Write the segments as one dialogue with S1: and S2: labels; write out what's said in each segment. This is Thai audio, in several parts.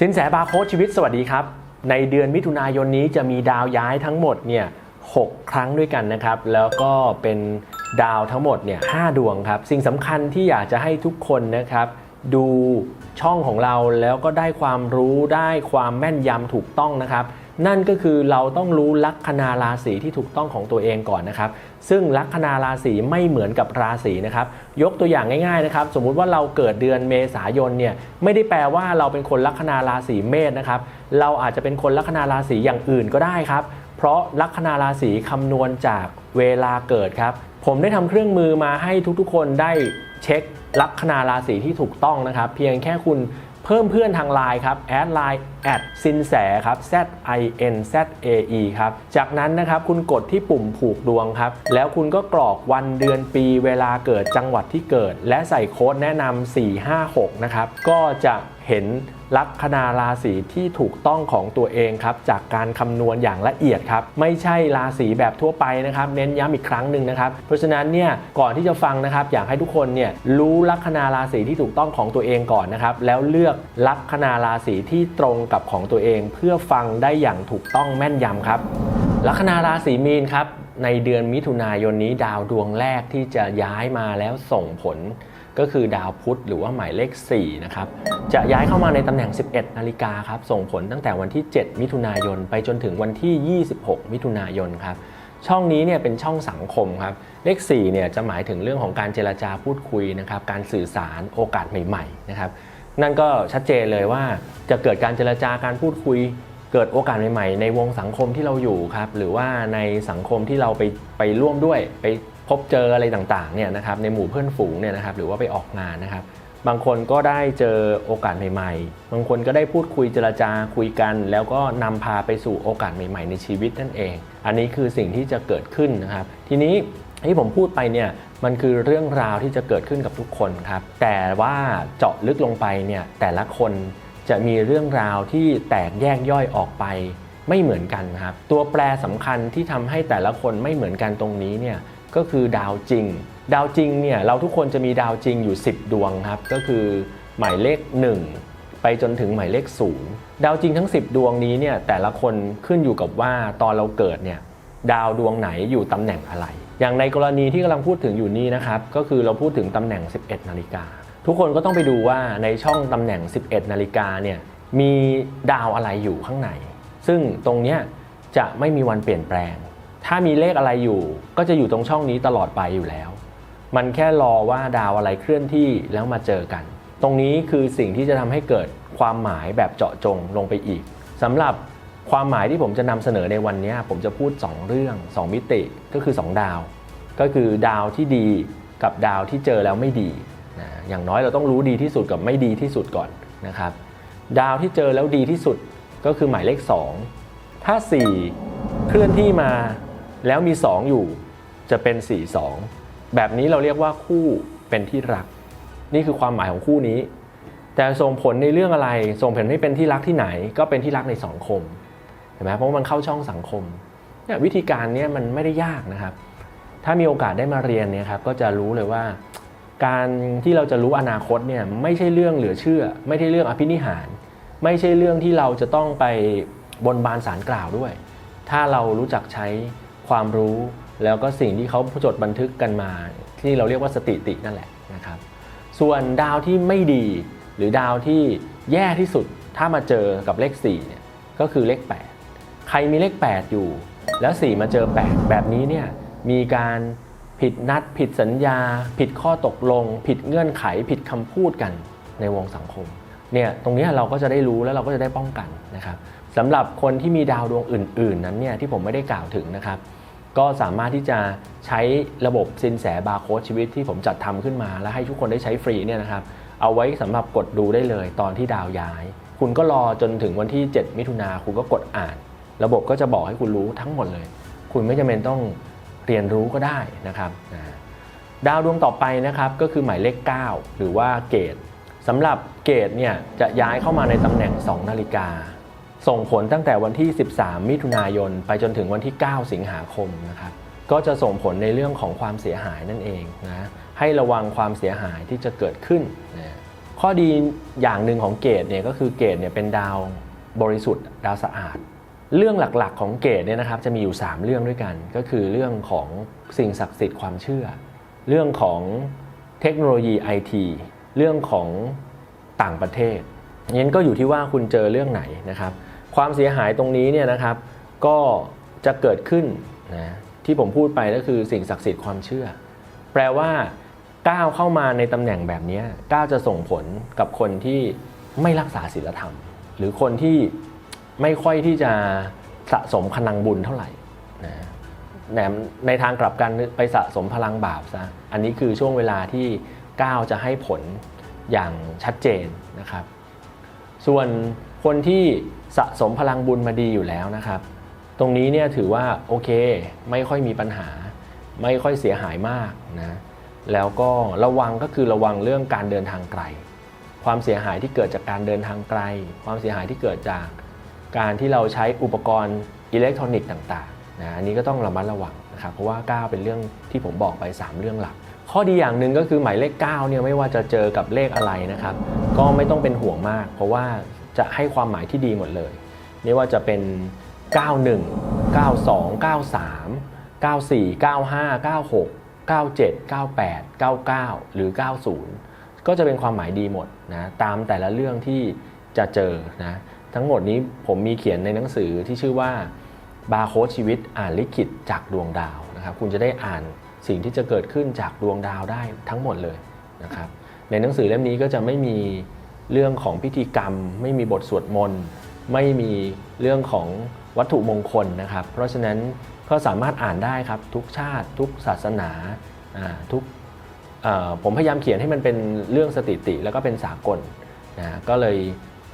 S1: สินแสบาร์โค้ดชีวิตสวัสดีครับ ในเดือนมิถุนายนนี้จะมีดาวย้ายทั้งหมดเนี่ยหกครั้งด้วยกันนะครับ แล้วก็เป็นดาวทั้งหมดเนี่ยห้าดวงครับ สิ่งสำคัญที่อยากจะให้ทุกคนนะครับ ดูช่องของเราแล้วก็ได้ความรู้ได้ความแม่นยำถูกต้องนะครับ นั่นก็คือเราต้องรู้ลัคนาราศีที่ถูกต้องของตัวเองก่อนนะครับ ซึ่งลัคนาราศีไม่เหมือนกับราศีนะครับ ยกตัวอย่างง่ายๆนะครับ สมมุติว่าเราเกิดเดือนเมษายนเนี่ยไม่ได้แปลว่าเราเป็นคนลัคนาราศีเมษนะครับ เราอาจจะเป็นคนลัคนาราศีอย่างอื่นก็ได้ครับ เพราะลัคนาราศีคำนวณจากเวลาเกิดครับ ผมได้ทำเครื่องมือมาให้ทุกๆ คนได้เช็คลัคนาราศีที่ถูกต้องนะครับ เพียงแค่คุณ เพิ่มเพื่อนทางไลน์ครับแอดไลน์แอดสินแสครับ Z I N Z A E ครับ จากนั้นนะครับคุณกดที่ปุ่มผูกดวงครับ แล้วคุณก็กรอกวันเดือนปีเวลาเกิดจังหวัดที่เกิด และใส่โค้ดแนะนำ456 นะครับ ก็จะ เห็นลัคนาราศีที่ถูกต้องของตัวเองครับจากการคำนวณอย่างละเอียดครับไม่ใช่ราศีแบบทั่วไปนะครับเน้นย้ำอีกครั้งหนึ่งนะครับเพราะฉะนั้นเนี่ยก่อนที่จะฟังนะครับอยากให้ทุกคนเนี่ยรู้ลัคนาราศีที่ถูกต้องของตัวเองก่อนนะครับแล้วเลือกลัคนาราศีที่ตรงกับของตัวเอง เพื่อฟังได้อย่างถูกต้องแม่นยำครับลัคนาราศีมีนครับในเดือนมิถุนายนนี้ดาวดวงแรกที่จะย้ายมาแล้วส่งผล ก็คือดาวพุธหรือว่าหมายเลข4นะครับจะย้ายเข้ามาในตำแหน่ง 11 นาฬิกาครับส่งผลตั้งแต่วันที่ 7 มิถุนายน ไปจนถึงวันที่ 26 มิถุนายนครับช่องนี้เนี่ยเป็นช่องสังคมครับเลข4เนี่ยจะหมายถึงเรื่องของการเจรจาพูดคุยนะครับการสื่อสารโอกาสใหม่ๆนะครับนั่นก็ชัดเจนเลยว่าจะเกิดการเจรจาการพูดคุย เกิดโอกาสใหม่ๆ ในวงสังคมที่เราอยู่ครับหรือว่าในสังคมที่เราไปไปร่วมด้วยไป พบเจออะไรต่างๆเนี่ยนะครับในหมู่เพื่อนฝูงเนี่ยนะครับหรือว่าไปออกงานนะครับ บางคนก็ได้เจอโอกาสใหม่ๆ บางคนก็ได้พูดคุยเจรจาคุยกัน แล้วก็นำพาไปสู่โอกาสใหม่ ๆ ในชีวิตนั่นเอง อันนี้คือสิ่งที่จะเกิดขึ้นนะครับ ทีนี้ที่ผมพูดไปเนี่ยมันคือเรื่องราวที่จะเกิดขึ้นกับทุกคนครับ แต่ว่าเจาะลึกลงไปเนี่ยแต่ละคนจะมีเรื่องราวที่แตกแยกย่อยออกไปไม่เหมือนกันครับ ตัวแปรสำคัญที่ทำให้แต่ละคนไม่เหมือนกันตรงนี้เนี่ย ก็คือดาวจริง ดาวจริงเนี่ยเราทุกคนจะมีดาวจริงอยู่ 10 ดวงครับ ก็คือหมายเลข 1 ไปจนถึงหมายเลข 0 ดาวจริงทั้ง 10 ดวงนี้เนี่ยแต่ละคนขึ้นอยู่กับว่าตอนเราเกิดเนี่ยดาวดวงไหนอยู่ตำแหน่งอะไร อย่างในกรณีที่กำลังพูดถึงอยู่นี้นะครับก็คือเราพูดถึงตำแหน่ง 11 นาฬิกาทุกคนก็ต้องไปดูว่าในช่องตำแหน่ง 11 นาฬิกาเนี่ยมีดาวอะไรอยู่ข้างใน ซึ่งตรงเนี้ยจะไม่มีวันเปลี่ยนแปลง ถ้ามีเลขอะไรอยู่ ก็จะอยู่ตรงช่องนี้ตลอดไปอยู่แล้ว มันแค่รอว่าดาวอะไรเคลื่อนที่แล้วมาเจอกัน ตรงนี้คือสิ่งที่จะทำให้เกิดความหมายแบบเจาะจงลงไปอีกสำหรับความหมายที่ผมจะนำเสนอในวันนี้ผมจะพูด 2 เรื่อง 2 มิติก็คือ 2 ดาว ก็คือดาวที่ดีกับดาวที่เจอแล้วไม่ดีนะอย่างน้อยเราต้องรู้ดีที่สุดกับไม่ดีที่สุดก่อนนะครับ ดาวที่เจอแล้วดีที่สุดก็คือหมายเลข 2 ถ้า 4 เคลื่อนที่มา แล้วมี 2 อยู่จะเป็น 4 2 แบบนี้เราเรียกว่าคู่เป็นที่รัก นี่คือความหมายของคู่นี้ แต่ส่งผลในเรื่องอะไร ส่งผลให้เป็นที่รักที่ไหน ก็เป็นที่รักในสังคมเห็นไหมเพราะมันเข้าช่องสังคมเนี่ยวิธีการนี้มันไม่ได้ยากนะครับ ถ้ามีโอกาสได้มาเรียนเนี่ยครับก็จะรู้เลยว่า การที่เราจะรู้อนาคตเนี่ยไม่ใช่เรื่องเหลือเชื่อ ไม่ใช่เรื่องอภินิหาร ไม่ใช่เรื่องที่เราจะต้องไปบนบานสารกล่าวด้วย ถ้าเรารู้จักใช้ ความรู้ แล้วก็สิ่งที่เขาจดบันทึกกันมา ที่เราเรียกว่าสติตินั่นแหละนะครับ ส่วนดาวที่ไม่ดี หรือดาวที่แย่ที่สุดถ้ามาเจอกับเลข4เนี่ยก็คือเลข 8 ใครมีเลข 8 อยู่ แล้ว 4 มาเจอ 8 แบบนี้เนี่ยมีการผิดนัด ผิดสัญญา ผิดข้อตกลง ผิดเงื่อนไข ผิดคำพูดกันในวงสังคมเนี่ยตรงนี้เราก็จะได้รู้แล้วเราก็จะได้ป้องกันนะครับ สำหรับคนที่มีดาวดวงอื่น ๆ นั้นเนี่ยที่ผมไม่ได้กล่าวถึงนะครับก็สามารถที่จะใช้ระบบสินแสบาร์โค้ดชีวิตที่ผมจัดทำขึ้นมา และให้ทุกคนได้ใช้ฟรีเนี่ยนะครับเอาไว้สำหรับกดดูได้เลยตอนที่ดาวย้าย คุณก็รอจนถึงวันที่ 7 มิถุนาคุณก็กดอ่าน ระบบก็จะบอกให้คุณรู้ทั้งหมดเลย คุณไม่จำเป็นต้องเรียนรู้ก็ได้นะครับดาวดวงต่อไปนะครับก็คือหมายเลข 9 หรือว่าเกตสำหรับเกตเนี่ยจะย้ายเข้ามาในตำแหน่ง 2 นาฬิกา ส่งผลตั้งแต่วันที่ 13 มิถุนายน ไปจนถึงวันที่ 9 สิงหาคมนะครับก็จะส่งผลในเรื่องของความเสียหายนั่นเองนะให้ระวังความเสียหายที่จะเกิดขึ้นนะข้อดีอย่างหนึ่งของเกตเนี่ยก็คือเกตเนี่ยเป็นดาวบริสุทธิ์ดาวสะอาด เรื่องหลักๆของเกตเนี่ยนะครับจะมีอยู่ 3 เรื่องด้วยกัน ก็คือเรื่องของสิ่งศักดิ์สิทธิ์ความเชื่อ เรื่องของเทคโนโลยีไอทีเรื่องของต่างประเทศงั้นก็อยู่ที่ว่าคุณเจอเรื่องไหนนะครับ ความเสียหายตรงนี้เนี่ยนะครับก็จะเกิดขึ้นนะที่ผมพูดไปก็คือสิ่งศักดิ์สิทธิ์ความเชื่อ แปลว่าก้าวเข้ามาในตำแหน่งแบบนี้ก้าวจะส่งผลกับคนที่ไม่รักษาศีลธรรม หรือคนที่ไม่ค่อยที่จะสะสมพลังบุญเท่าไหร่นะแหนในทางกลับกันไปสะสมพลังบาปซะอันนี้คือช่วงเวลาที่ก้าวจะให้ผลอย่างชัดเจนนะครับ ส่วนคนที่ สะสมพลังบุญมาดีอยู่แล้วนะครับ ตรงนี้เนี่ยถือว่าโอเคไม่ค่อยมีปัญหา ไม่ค่อยเสียหายมากนะแล้วก็ระวังก็คือระวังเรื่องการเดินทางไกล ความเสียหายที่เกิดจากการเดินทางไกล ความเสียหายที่เกิดจากการที่เราใช้อุปกรณ์อิเล็กทรอนิกส์ต่างๆนะอันนี้ก็ต้องระมัดระวังนะครับเพราะว่า9เป็นเรื่องที่ผมบอกไป 3 เรื่องหลัก ข้อดีอย่างหนึ่งก็คือหมายเลข9เนี่ยไม่ว่าจะเจอกับเลขอะไรนะครับ ก็ไม่ต้องเป็นห่วงมาก เพราะว่า จะให้ความหมายที่ดีหมดเลย ไม่ว่าจะเป็น 91 92 93 94 95 96 97 98 99 หรือ 90 ก็จะเป็นความหมายดีหมดนะตามแต่ละเรื่องที่จะเจอนะทั้งหมดนี้ผมมีเขียนในหนังสือที่ชื่อว่าบาร์โค้ดชีวิตอ่านลิขิตจากดวงดาวนะครับ คุณจะได้อ่านสิ่งที่จะเกิดขึ้นจากดวงดาวได้ทั้งหมดเลยนะครับ ในหนังสือเล่มนี้ก็จะไม่มี เรื่องของพิธีกรรม ไม่มีบทสวดมนต์ ไม่มีเรื่องของวัตถุมงคลนะครับ เพราะฉะนั้นก็สามารถอ่านได้ครับทุกชาติทุกศาสนาทุกผมพยายามเขียนให้มันเป็นเรื่องสถิติ แล้วก็เป็นสากลนะก็เลย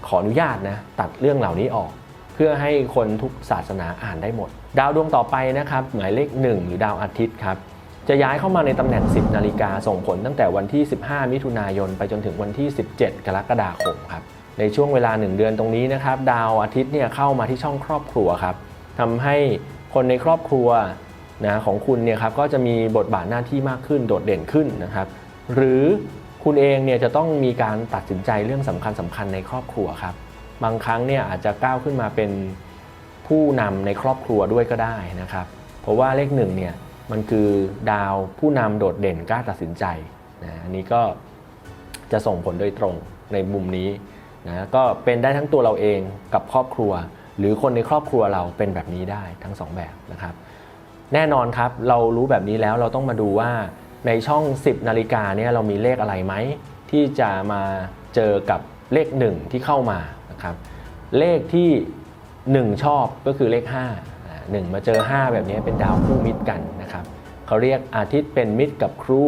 S1: ขออนุญาตนะตัดเรื่องเหล่านี้ออก เพื่อให้คนทุกศาสนาอ่านได้หมด ดาวดวงต่อไปนะครับ หมายเลข 1 หรือดาวอาทิตย์ครับ จะย้ายเข้ามาในตำแหน่ง 10 นาฬิกาส่งผลตั้งแต่วันที่ 15 มิถุนายน ไปจนถึงวันที่ 17 กรกฎาคมครับในช่วงเวลา 1 เดือนตรงนี้นะครับ ดาวอาทิตย์เนี่ยเข้ามาที่ช่องครอบครัวครับทำให้คนในครอบครัวนะของคุณเนี่ยครับก็จะมีบทบาทหน้าที่มากขึ้นโดดเด่นขึ้นนะครับ หรือคุณเองเนี่ยจะต้องมีการตัดสินใจเรื่องสำคัญสคัญๆในครอบครัวครับ บางครั้งเนี่ยอาจจะก้าวขึ้นมาเป็นผู้นำในครอบครัวด้วยก็ได้นะครับ เพราะว่าเลขหนึ่งเนี่ย มันคือดาวผู้นำโดดเด่นกล้าตัดสินใจนะอันนี้ก็จะส่งผลโดยตรงในมุมนี้นะก็เป็นได้ทั้งตัวเราเองกับครอบครัว หรือคนในครอบครัวเราเป็นแบบนี้ได้ทั้งสองแบบนะครับ แน่นอนครับเรารู้แบบนี้แล้วเราต้องมาดูว่าในช่อง 10 นาฬิกาเนี่ยเรามีเลขอะไรไหม ที่จะมาเจอกับเลข 1 ที่เข้ามานะครับเลขที่ 1 ชอบก็คือเลข5อ่าหนึ่งมาเจอ 5 แบบนี้เป็นดาวคู่มิตรกันน เขาเรียกอาทิตย์เป็นมิตรกับครู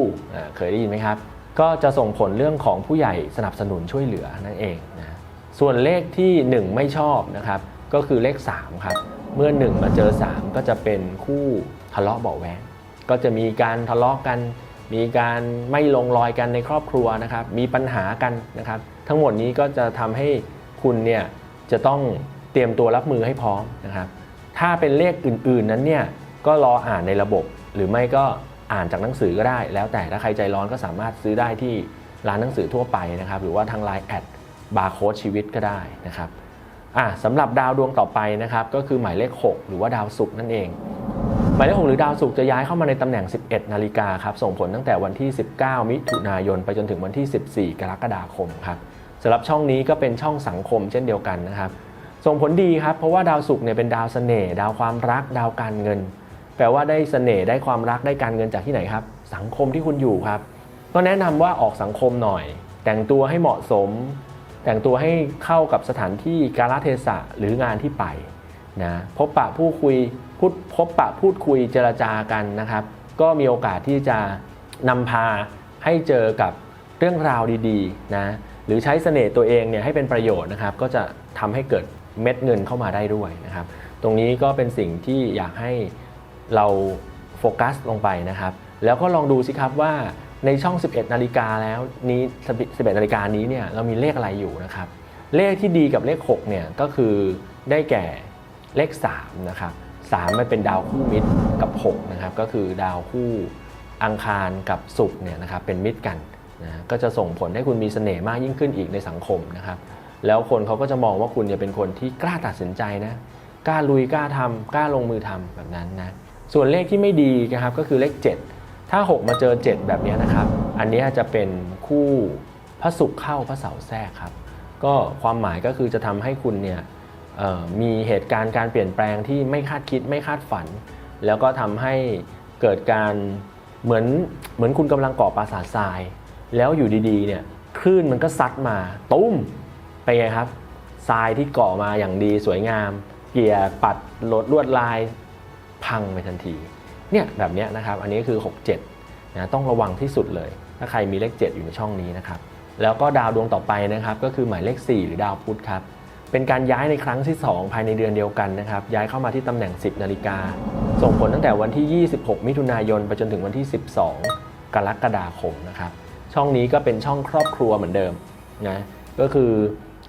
S1: เคยได้ยินไหมครับ ก็จะส่งผลเรื่องของผู้ใหญ่สนับสนุนช่วยเหลือนั่นเองนะส่วนเลขที่ 1 ไม่ชอบนะครับ ก็คือเลข 3 ครับ เมื่อ 1 มาเจอ 3 ก็จะเป็นคู่ทะเลาะเบาะแวงก็จะมีการทะเลาะกัน มีการไม่ลงรอยกันในครอบครัวนะครับ มีปัญหากันนะครับ ทั้งหมดนี้ก็จะทำให้คุณเนี่ยจะต้องเตรียมตัวรับมือให้พร้อมนะครับ ถ้าเป็นเลขอื่นๆนั้นเนี่ยก็รออ่านในระบบ หรือไม่ก็อ่านจากหนังสือก็ได้ แล้วแต่ถ้าใครใจร้อนก็สามารถซื้อได้ที่ร้านหนังสือทั่วไปนะครับ หรือว่าทางไลน์แอดบาร์โค้ดชีวิตก็ได้นะครับอะสำหรับดาวดวงต่อไปนะครับก็คือหมายเลข 6 หรือว่าดาวศุกร์นั่นเอง หมายเลข 6 หรือดาวศุกร์จะย้ายเข้ามาในตำแหน่ง 11 นาฬิกาครับส่งผลตั้งแต่วันที่ 19 มิถุนายน ไปจนถึงวันที่ 14 กรกฎาคมครับสำหรับช่องนี้ก็เป็นช่องสังคมเช่นเดียวกันนะครับส่งผลดีครับเพราะว่าดาวศุกร์เนี่ยเป็นดาวเสน่ห์ดาวความรัก ดาวการเงิน แปลว่าได้เสน่ห์ได้ความรักได้การเงินจากที่ไหนครับ สังคมที่คุณอยู่ครับ ก็แนะนำว่าออกสังคมหน่อย แต่งตัวให้เหมาะสม แต่งตัวให้เข้ากับสถานที่กาลเทศะหรืองานที่ไปนะพบปะผู้คุยพูดพบปะพูดคุยเจรจากันนะครับ ก็มีโอกาสที่จะนำพาให้เจอกับเรื่องราวดีๆนะหรือใช้เสน่ห์ตัวเองเนี่ยให้เป็นประโยชน์นะครับ ก็จะทำให้เกิดเม็ดเงินเข้ามาได้ด้วยนะครับ ตรงนี้ก็เป็นสิ่งที่อยากให้ เราโฟกัสลงไปนะครับ แล้วก็ลองดูสิครับว่าในช่อง 11 นาฬิกาแล้วนี้ 11 นาฬิกานี้เนี่ยเรามีเลขอะไรอยู่นะครับ เลขที่ดีกับเลข 6 เนี่ยก็คือได้แก่เลข 3 นะครับ 3 มันเป็นดาวคู่มิตรกับ 6 นะครับ ก็คือดาวคู่อังคารกับศุกร์เนี่ยนะครับเป็นมิตรกันนะก็จะส่งผลให้คุณมีเสน่ห์มากยิ่งขึ้นอีกในสังคมนะครับ แล้วคนเขาก็จะมองว่าคุณเนี่ยเป็นคนที่กล้าตัดสินใจนะ กล้าลุยกล้าทำกล้าลงมือทำแบบนั้นนะ ส่วนเลขที่ไม่ดีนะครับก็คือเลข 7 ถ้า 6 มาเจอ 7 แบบนี้นะครับ อันนี้จะเป็นคู่พระศุกร์เข้าพระเสาร์แทรกครับ ก็ความหมายก็คือจะทำให้คุณเนี่ยมีเหตุการณ์การเปลี่ยนแปลงที่ไม่คาดคิดไม่คาดฝัน แล้วก็ทำให้เกิดการเหมือนเหมือนคุณกำลังก่อปราสาททราย แล้วอยู่ดีๆเนี่ยคลื่นมันก็ซัดมาตุ้มไปไงครับทรายที่ก่อมาอย่างดีสวยงาม เกี่ยปัดลดลวดลาย พังไปทันทีเนี่ยแบบเนี้ยนะครับอันนี้คือ 67นะต้องระวังที่สุดเลย ถ้าใครมีเลข 7 อยู่ในช่องนี้นะครับแล้วก็ดาวดวงต่อไปนะครับก็คือหมายเลข 4 หรือดาวพุธครับเป็นการย้ายในครั้งที่ 2 ภายในเดือนเดียวกันนะครับย้ายเข้ามาที่ตำแหน่ง 10 นาฬิกา ส่งผลตั้งแต่วันที่ 26 มิถุนายนไปจนถึงวันที่ 12 กรกฎาคมนะครับช่องนี้ก็เป็นช่องครอบครัวเหมือนเดิมนะก็คือ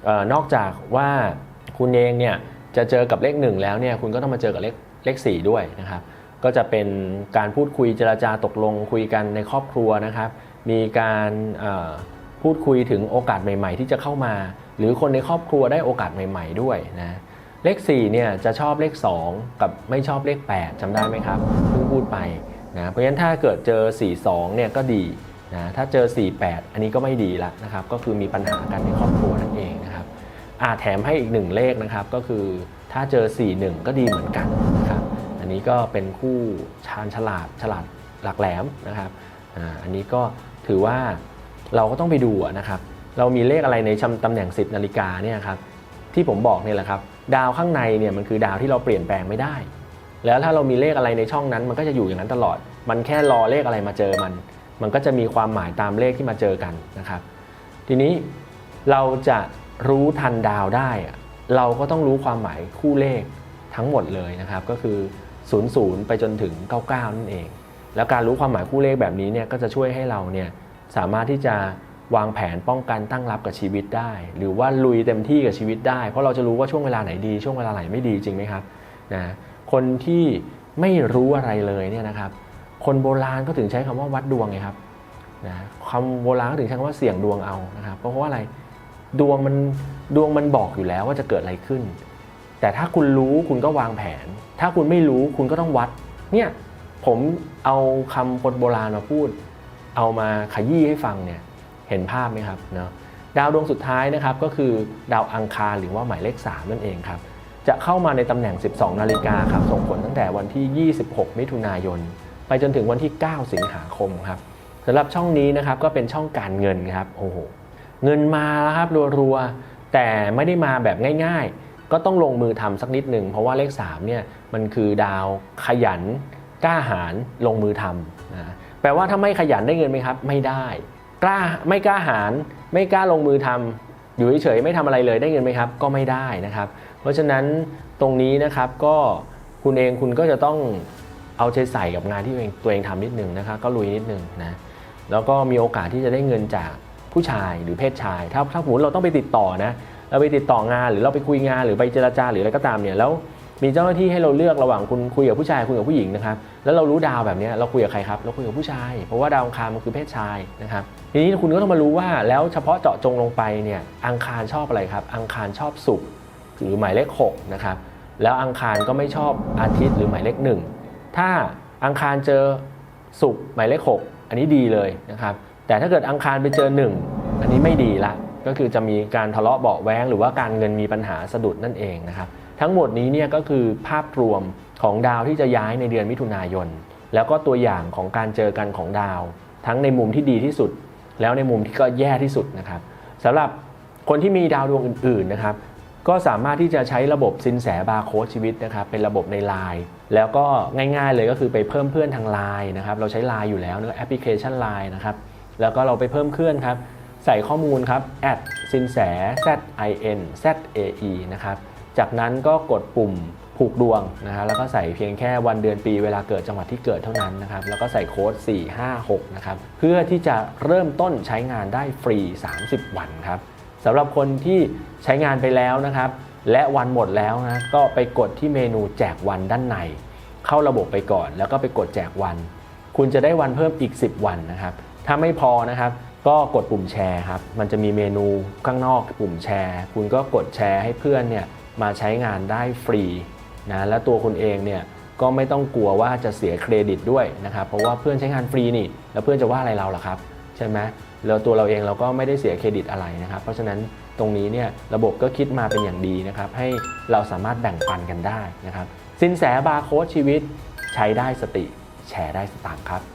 S1: ออนอกจากว่าคุณเองเนี่ยจะเจอกับเลข 1 แล้วเนี่ยคุณก็ต้องมาเจอกับเลข เลข 4 ด้วยนะครับ ก็จะเป็นการพูดคุยเจรจาตกลงคุยกันในครอบครัวนะครับ มีการพูดคุยถึงโอกาสใหม่ ๆ ที่จะเข้ามา หรือคนในครอบครัวได้โอกาสใหม่ ๆ ด้วยนะเลข4เนี่ยจะชอบเลข 2 กับไม่ชอบเลข 8จำได้ไหมครับเพิ่งพูดไปนะเพราะฉะนั้นถ้าเกิดเจอ 42เนี่ยก็ดีนะถ้าเจอ 48 อันนี้ก็ไม่ดีละนะครับก็คือมีปัญหากันในครอบครัวนั่นเองนะครับอาแถมให้อีกหนึ่งเลขนะครับก็คือถ้าเจอ 41 ก็ดีเหมือนกัน นี้ก็เป็นคู่ชาญฉลาดฉลาดหลักแหลมนะครับอันนี้ก็ถือว่าเราก็ต้องไปดูนะครับ เรามีเลขอะไรในชำตำแหน่ง 10 นาฬิกาเนี่ยครับที่ผมบอกเนี่ยแหละครับ ดาวข้างในเนี่ยมันคือดาวที่เราเปลี่ยนแปลงไม่ได้ แล้วถ้าเรามีเลขอะไรในช่องนั้น มันก็จะอยู่อย่างนั้นตลอด มันแค่รอเลขอะไรมาเจอมัน มันก็จะมีความหมายตามเลขที่มาเจอกันนะครับ ทีนี้เราจะรู้ทันดาวได้ เราก็ต้องรู้ความหมายคู่เลขทั้งหมดเลยนะครับ ก็คือ 00 ไปจนถึง 99 นั่นเอง แล้วการรู้ความหมายคู่เลขแบบนี้เนี่ยก็จะช่วยให้เราเนี่ยสามารถที่จะวางแผนป้องกันตั้งรับกับชีวิตได้ หรือว่าลุยเต็มที่กับชีวิตได้ เพราะเราจะรู้ว่าช่วงเวลาไหนดี ช่วงเวลาไหนไม่ดีจริงไหมครับนะคนที่ไม่รู้อะไรเลยเนี่ยนะครับ คนโบราณก็ถึงใช้คำว่าวัดดวงไงครับนะคำโบราณก็ถึงใช้คำว่าเสี่ยงดวงเอานะครับเพราะว่าอะไรดวงมันดวงมันบอกอยู่แล้วว่าจะเกิดอะไรขึ้น แต่ถ้าคุณรู้คุณก็วางแผน ถ้าคุณไม่รู้คุณก็ต้องวัด เนี่ยผมเอาคำคนโบราณมาพูด เอามาขยี้ให้ฟังเนี่ยเห็นภาพไหมครับเนาะดาวดวงสุดท้ายนะครับก็คือดาวอังคารหรือว่าหมายเลข 3 นั่นเองครับ จะเข้ามาในตำแหน่ง 12 นาฬิกาครับส่งผลตั้งแต่วันที่ 26 มิถุนายน ไปจนถึงวันที่ 9 สิงหาคมครับสำหรับช่องนี้นะครับก็เป็นช่องการเงินครับโอ้โหเงินมาแล้วครับรัวๆแต่ไม่ได้มาแบบง่าย ๆ ก็ต้องลงมือทำสักนิดหนึ่งเพราะว่าเลข3เนี่ยมันคือดาวขยันกล้าหาญลงมือทำนะแปลว่าถ้าไม่ขยันได้เงินไหมครับ ไม่ได้กล้าไม่กล้าหาญไม่กล้าลงมือทำอยู่เฉยๆไม่ทำอะไรเลยได้เงินไหมครับ ก็ไม่ได้นะครับ เพราะฉะนั้นตรงนี้นะครับก็คุณเองคุณก็จะต้องเอาใจใส่กับงานที่ตัวเองตัวเองทำนิดหนึ่งนะครับก็ลุยนิดหนึ่งนะแล้วก็มีโอกาสที่จะได้เงินจากผู้ชายหรือเพศชาย ถ้าถ้าสมมติเราต้องไปติดต่อนะ เราไปติดต่องานหรือเราไปคุยงานหรือไปเจรจาหรืออะไรก็ตามเนี่ยแล้วมีเจ้าหน้าที่ให้เราเลือกระหว่างคุณคุยกับผู้ชายคุยกับผู้หญิงนะครับแล้วเรารู้ดาวแบบนี้เราคุยกับใครครับเราคุยกับผู้ชาย เพราะว่าดาวอังคารมันคือเพศชายนะครับทีนี้คุณก็ต้องมารู้ว่าแล้วเฉพาะเจาะจงลงไปเนี่ยอังคารชอบอะไรครับ อังคารชอบศุกร์หรือหมายเลข6นะครับแล้วอังคารก็ไม่ชอบอาทิตย์หรือหมายเลข1ถ้าอังคารเจอศุกร์หมายเลข6อันนี้ดีเลยนะครับแต่ถ้าเกิดอังคารไปเจอ 1 อันนี้ไม่ดีละ ก็คือจะมีการทะเลาะเบาแว้ง หรือว่าการเงินมีปัญหาสะดุดนั่นเองนะครับทั้งหมดนี้เนี่ยก็คือภาพรวมของดาวที่จะย้ายในเดือนมิถุนายน แล้วก็ตัวอย่างของการเจอกันของดาว ทั้งในมุมที่ดีที่สุด แล้วในมุมที่ก็แย่ที่สุดนะครับสำหรับคนที่มีดาวดวงอื่นๆนะครับก็สามารถที่จะใช้ระบบสินแสบาร์โค้ดชีวิตนะครับเป็นระบบใน Line แล้วก็ง่ายๆเลยก็คือไปเพิ่มเพื่อนทาง Line นะครับเราใช้ Line อยู่แล้วนะแอปพลิเคชัน Line นะครับแล้วก็เราไปเพิ่มเพื่อนครับ ใส่ข้อมูลครับ at สินแส z i n z a e นะครับ จากนั้นก็กดปุ่มผูกดวงนะฮะแล้วก็ใส่เพียงแค่วันเดือนปีเวลาเกิดจังหวัดที่เกิดเท่านั้นนะครับ แล้วก็ใส่โค้ด 456 นะครับ เพื่อที่จะเริ่มต้นใช้งานได้ฟรี 30 วันครับสำหรับคนที่ใช้งานไปแล้วนะครับ และวันหมดแล้วนะก็ไปกดที่เมนูแจกวันด้านใน เข้าระบบไปก่อน แล้วก็ไปกดแจกวัน คุณจะได้วันเพิ่มอีก 10 วันนะครับ ถ้าไม่พอนะครับ ก็กดปุ่มแชร์ครับ มันจะมีเมนูข้างนอกปุ่มแชร์ คุณก็กดแชร์ให้เพื่อนเนี่ยมาใช้งานได้ฟรีนะและตัวคุณเองเนี่ยก็ไม่ต้องกลัวว่าจะเสียเครดิตด้วยนะครับเพราะว่าเพื่อนใช้งานฟรีนี่ แล้วเพื่อนจะว่าอะไรเราล่ะครับ ใช่ไหมแล้วตัวเราเองเราก็ไม่ได้เสียเครดิตอะไรนะครับ เพราะฉะนั้นตรงนี้เนี่ยระบบก็คิดมาเป็นอย่างดีนะครับ ให้เราสามารถแบ่งปันกันได้นะครับสินแสบาร์โค้ดชีวิตใช้ได้สติ แชร์ได้สตางค์ครับ